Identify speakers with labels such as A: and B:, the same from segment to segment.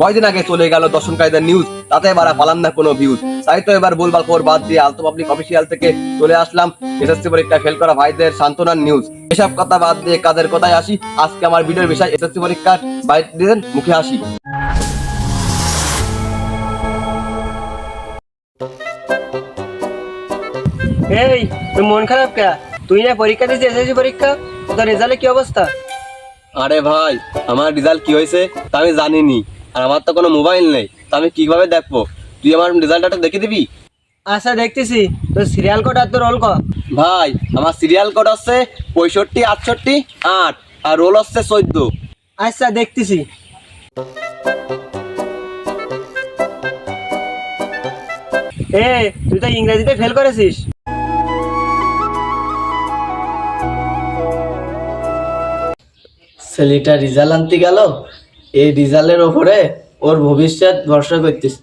A: কয়দিন আগে চলে গেল দর্শনকারীদের নিউজ তাতে এবার পালাম না কোনো ভিউজ তাই তো এবার বলবার খবর বাদ দিয়ে আলতো পাবলিক অফিসিয়াল থেকে চলে আসলাম। এসএসসি পরীক্ষা ফেল করা ভাইদের সান্ত্বনার নিউজ এসব কথা বাদ দিয়ে কাদের কথায় আসি? আজকে আমার ভিডিওর বিষয় এসএসসি পরীক্ষার বাইরের মুখে আসি
B: এই তুই মন খারাপ কে? তুই না পরীক্ষা দিয়েছিস এসএসসি পরীক্ষা? তোর রেজাল্টের কি অবস্থা?
A: আরে ভাই আমার রেজাল্ট কি হয়েছে তা আমি জানিনি। আর আমার তো কোনো মোবাইল নেই তা আমি কীভাবে দেখব? তুই আমার রেজাল্টটা দেখে দিবি?
B: আচ্ছা দেখতেছি। তোর সিরিয়াল কোড আর তোর রোল ক
A: ভাই আমার সিরিয়াল কোড হচ্ছে পঁয়ষট্টি আটষট্টি আট আর রোল হচ্ছে চোদ্দ।
B: আচ্ছা দেখতেছি। এ তুই তো ইংরেজিতে ফেল করেছিস।
C: ছেলেটা রেজাল্ট আনতে গেল এই রেজাল্টের ওপরে ওর ভবিষ্যৎ ভরসা করতিস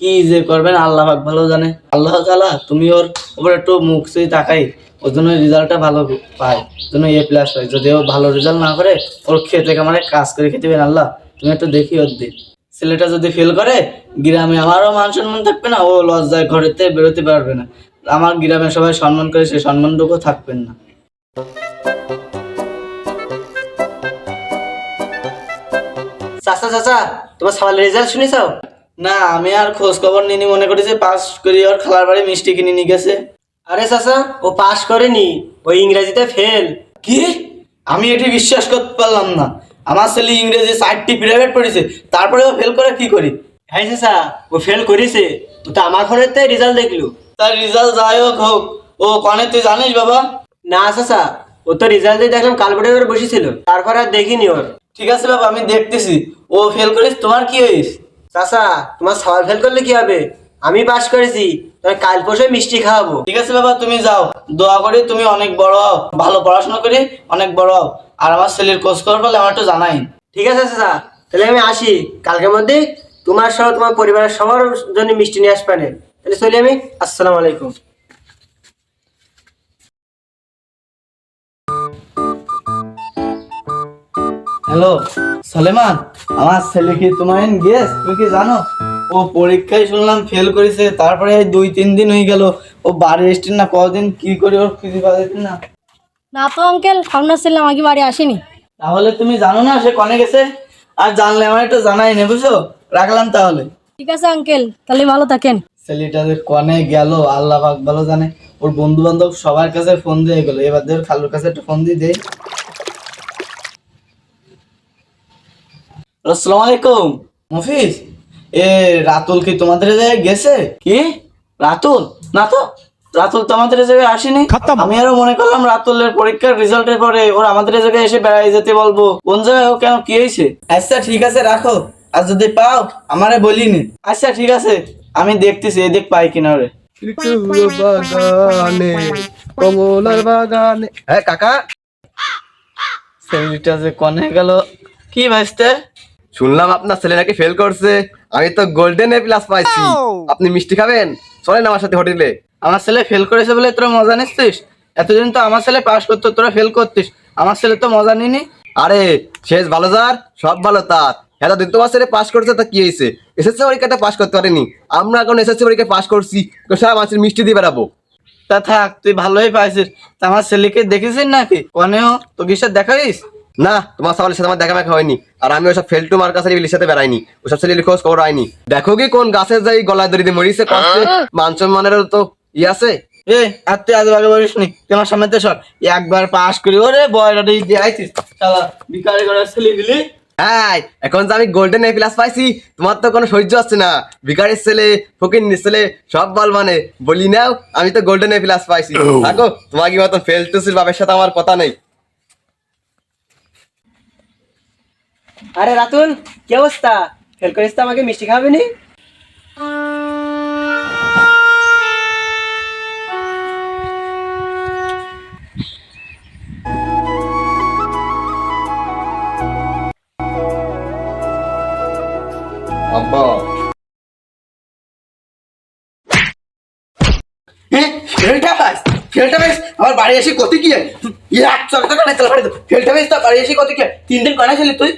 C: কি যে করবেন, আল্লাহ পাক ভালো জানে। আল্লাহ তালা তুমি ওর ওপরে একটু মুখ সেই তাকাই, ওর জন্য রেজাল্টটা ভালো পায় জন্য এ প্লাস হয় যদি ও ভালো রেজাল্ট না করে, ওর খেতে কামারে কাজ করে খেতে পারেন আল্লাহ। তুমি একটু দেখি ওর দিক ছেলেটা যদি ফেল করে, গ্রামে আমারও মান সম্মান থাকবে না, ও লজ্জায় ঘরেতে বেরোতে পারবে না। আমার গ্রামে সবাই সম্মান করে, সে সম্মানটুকু থাকবেন না।
B: চাচা চাচা তোমার সওয়ালের রেজাল্ট শুনেছ
C: না আমি আর খোঁজ খবর নিনি মনে করি যে পাস করি ওর খালার বাড়ি মিষ্টি কিনে নিয়ে গেছে।
B: আরে চাচা ও পাস করেনি ওই ইংরেজিতে ফেল
C: কি? আমি এটি বিশ্বাস করতে পারলাম না। আমার ছেলে ইংরেজি চারটি প্রাইভেট পড়েছে তারপরে ও ফেল করে কি করি?
B: হ্যাঁ চাচা ও ফেল করেছে। ও তো আমার ফোনের তাই রেজাল্ট দেখল।
C: তার রেজাল্ট যাই হোক হোক ও কনে তুই জানিস বাবা?
B: না চাচা ও তো রেজাল্টে দেখলাম কালপটে করে বসেছিল। তারপর আর দেখিনি ওর।
C: ঠিক আছে বাবা আমি দেখতেছি। ও ফেল করিস তোমার কি হইস
B: চাচা তোমার সওয়াল ফেল করলে কি হবে? আমি পাস করেছি কাল পরশু মিষ্টি খাওয়াবো।
C: ঠিক আছে বাবা তুমি যাও। দোয়া করি তুমি অনেক বড় হও ভালো পড়াশোনা করি অনেক বড় হও। আর আমার ছেলের খোঁজ খবর পেলে আমার একটু জানাই।
B: ঠিক আছে চাচা তাহলে আমি আসি। কালকের মধ্যে তোমার সহ তোমার পরিবারের সবার জন্য মিষ্টি নিয়ে আসবে। তাহলে চলি আমি আসসালামু আলাইকুম।
C: হ্যালো সলেমান আমার ছেলে কি তোমার গেস তুমি কি জানো? ও পরীক্ষায় শুনলাম ফেল করেছে তারপরে এই দুই তিন দিন হয়ে গেল। ও বাড়ি এসছেন না কদিন কি করে ওর খুঁজে পাচ্ছেন না?
D: না তো আঙ্কেল আপনার ছেলে আমাকে বাড়ি আসেনি।
C: তাহলে তুমি জানো না সে কনে গেছে? আর জানলে আমার একটু জানাই নে বুঝছ? রাখলাম তাহলে।
D: ঠিক আছে আঙ্কেল তাহলে ভালো থাকেন।
C: ছেলেটা যে কনে গেল আল্লাহ পাক ভালো জানে। ওর বন্ধু বান্ধব সবার কাছে ফোন দিয়ে গেল। এবার দেখ খালুর কাছে একটা ফোন দিয়ে দে। আসসালামু আলাইকুম। মফিজ এ রাতুল কি তোমাদের জায়গায় গেছে? কি? রাতুল? না তো রাতুল তো আমাদের জায়গায় আসেনি। আমি আরও মনে করলাম রাতুলের পরীক্ষার রেজাল্টের পরে ওর আমাদের জায়গায় এসে বেড়াই যেতে বলব। কোন জায়গায় ও কেন কি হয়েছে? আচ্ছা ঠিক আছে রাখো। আর যদি পাও আমারে বলিনি। আচ্ছা ঠিক আছে। আমি দেখতেছি এদিক পাই কিনা রে
A: বাগানে কমলার বাগানে। হ্যাঁ কাকা।
C: ছেলেটা যে কনে গেল। কি ভাইস্তে?
A: শুনলাম আপনার ছেলে নাকি ফেল করছে। আমি তো গোল্ডেন এ প্লাস পাইছি। আপনি মিষ্টি খাবেন? চলেন আমার সাথে হোটেলে।
C: আমার ছেলে ফেল করেছে বলে তোরা মজা নিচ্ছিস? এতদিন তো আমার ছেলে পাস করতো তোরা ফেল করতিস। আমার ছেলে তো মজা নিনি
A: আরে শেষ ভালো যার সব ভালো তার। হ্যাঁ দিন তোমার ছেলে পাস করছে তা কি হয়েছে? এসএসসি পরীক্ষাটা পাস করতে পারেনি। আমরা এখন এসএসসি পরীক্ষা পাস করছি। তো সারা মানুষের মিষ্টি দিয়ে বেড়াবো।
C: তা থাক তুই ভালোই পাইছিস। তা আমার ছেলেকে দেখেছিস নাকি? কনেও তো কিসের দেখাইস?
A: না তোমার সবার সাথে আমার দেখা মেখা হয়নি। আর আমি ওসব ফেলটু মার কাছে ইলির সাথে বেড়াইনি। ওসব ছেলে খোঁজ খবর হয়নি দেখো কি কোন গাছের যাই গলায় দড়ি দিয়ে মরিছে কষ্টে। মান সম্মানেরও তো ই আছে।
C: এ আর তুই আজ আগে বলিস নি? তুই আমার সামনে সর একবার পাস করি। ওরে বয়টা দিয়ে আইছিস? চালা বিকারি ছেলে দিলি
A: হ্যাঁ এখন যে আমি গোল্ডেন এ প্লাস পাইছি তোমার তো কোনো সহ্য হচ্ছে না। ভিকারির ছেলে ফকির ছেলে সব বল মানে। বলি নাও আমি তো গোল্ডেন এ প্লাস পাইছি। থাকো তোমাকে মতন ফেল টুসির বাবার সাথে আমার কথা নেই।
B: আরে রাতুল, কি অবস্থা? ফেল করিস তো আমাকে, মিষ্টি খাওয়াবে নি?
C: আমার বাড়ি এসে কত কি তো বাড়ি এসে কত কি তিন দিন কানে ছিলি তুই?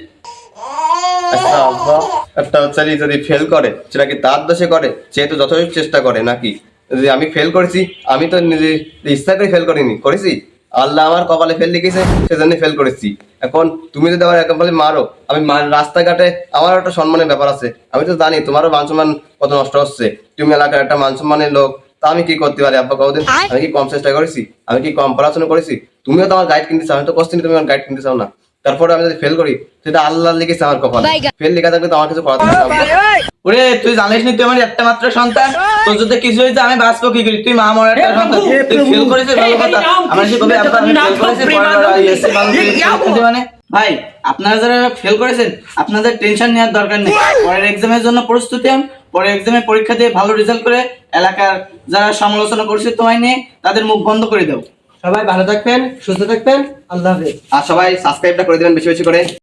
A: একটা বাচ্চারি যদি ফেল করে সেটা কি তার দোষে করে? সে তো যথেষ্ট চেষ্টা করে নাকি? যদি আমি ফেল করেছি আমি তো নিজে ইচ্ছা করে ফেল করিনি করেছি? আল্লাহ আমার কপালে ফেল লিখেছে সেজন্য ফেল করেছি। এখন তুমি যদি আমার একেবারে মারো আমি রাস্তাঘাটে আমার একটা সম্মানের ব্যাপার আছে। আমি তো জানি তোমারও মান সম্মান কত নষ্ট হচ্ছে। তুমি এলাকার একটা মান সম্মানের লোক তা আমি কি করতে পারি? আব্বা কদিন আমি কি কম চেষ্টা করেছি? আমি কি কম পড়াশোনা করেছি? তুমিও তো আমার গাইড কিনতে চাও আমি তো কষ্ট তুমি আমার গাইড কিনতে চাও না। তারপরে আমি যদি ফেল করি সেটা আল্লাহ লিখেছে আমার কপালে। ফেল লেখা থাকলে তো আমার কিছু করাতে আব্বা।
C: ওরে তুই জানিস নি তুই আমার একটা মাত্র সন্তান। তোর যদি কিছু হয়েছে আমি বাঁচবো কি করি? তুই মা আমার একটা সন্তান। তুই ফেল করেছিস ভালো কথা। আমার সে কবে ফেল করেছি করে মানে ভাই আপনারা যারা ফেল করেছেন আপনাদের টেনশন নেওয়ার দরকার নেই। পরের এক্সামের জন্য প্রস্তুতি হন পরের এক্সামে পরীক্ষা দিয়ে ভালো রেজাল্ট করে এলাকার যারা সমালোচনা করছে তোমায় নিয়ে তাদের মুখ বন্ধ করে দাও।
B: সবাই ভালো থাকবেন, সুস্থ থাকবেন, আল্লাহ হাফেজ।
A: আর সবাই সাবস্ক্রাইবটা করে দেবেন বেশি বেশি করে।